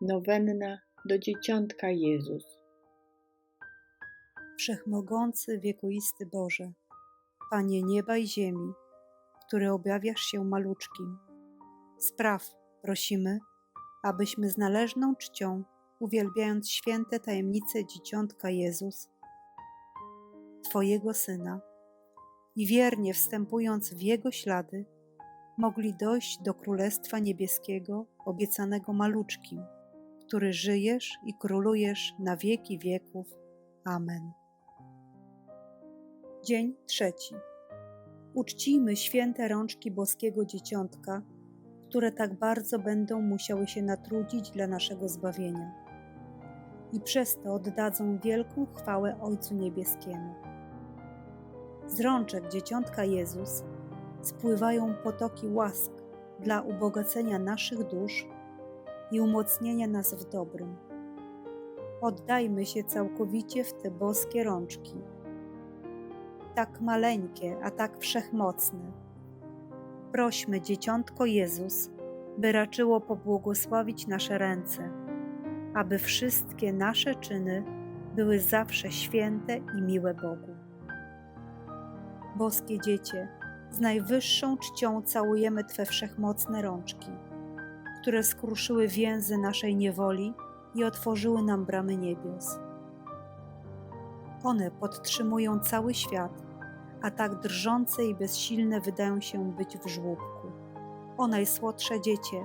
Nowenna do Dzieciątka Jezus. Wszechmogący, wiekuisty Boże, Panie nieba i ziemi, który objawiasz się maluczkim, spraw, prosimy, abyśmy z należną czcią, uwielbiając święte tajemnice Dzieciątka Jezus, Twojego Syna, i wiernie wstępując w Jego ślady, mogli dojść do Królestwa Niebieskiego obiecanego maluczkim, który żyjesz i królujesz na wieki wieków. Amen. Dzień trzeci. Uczcijmy święte rączki boskiego dzieciątka, które tak bardzo będą musiały się natrudzić dla naszego zbawienia. I przez to oddadzą wielką chwałę Ojcu Niebieskiemu. Z rączek dzieciątka Jezus spływają potoki łask dla ubogacenia naszych dusz i umocnienia nas w dobrym. Oddajmy się całkowicie w te boskie rączki tak maleńkie, a tak wszechmocne. Prośmy Dzieciątko Jezus, by raczyło pobłogosławić nasze ręce, aby wszystkie nasze czyny były zawsze święte i miłe Bogu. Boskie Dziecię, z najwyższą czcią całujemy Twe wszechmocne rączki, które skruszyły więzy naszej niewoli i otworzyły nam bramy niebios. One podtrzymują cały świat, a tak drżące i bezsilne wydają się być w żłóbku. O najsłodsze dziecię,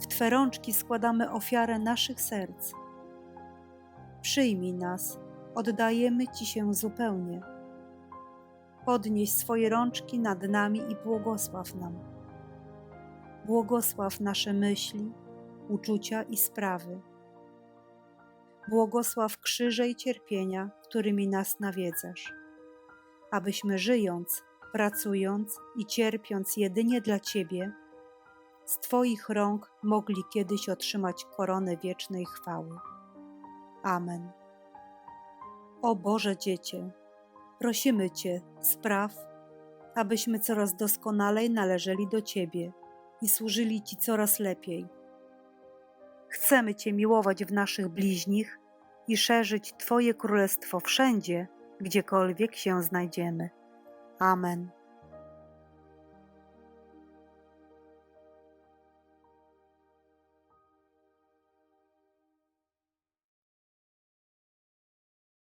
w Twe rączki składamy ofiarę naszych serc. Przyjmij nas, oddajemy Ci się zupełnie. Podnieś swoje rączki nad nami i błogosław nam. Błogosław nasze myśli, uczucia i sprawy. Błogosław krzyże i cierpienia, którymi nas nawiedzasz abyśmy żyjąc, pracując i cierpiąc jedynie dla Ciebie, z Twoich rąk mogli kiedyś otrzymać koronę wiecznej chwały. Amen. O Boże Dziecię, prosimy Cię, spraw, abyśmy coraz doskonalej należeli do Ciebie i służyli Ci coraz lepiej. Chcemy Cię miłować w naszych bliźnich i szerzyć Twoje królestwo wszędzie, gdziekolwiek się znajdziemy. Amen.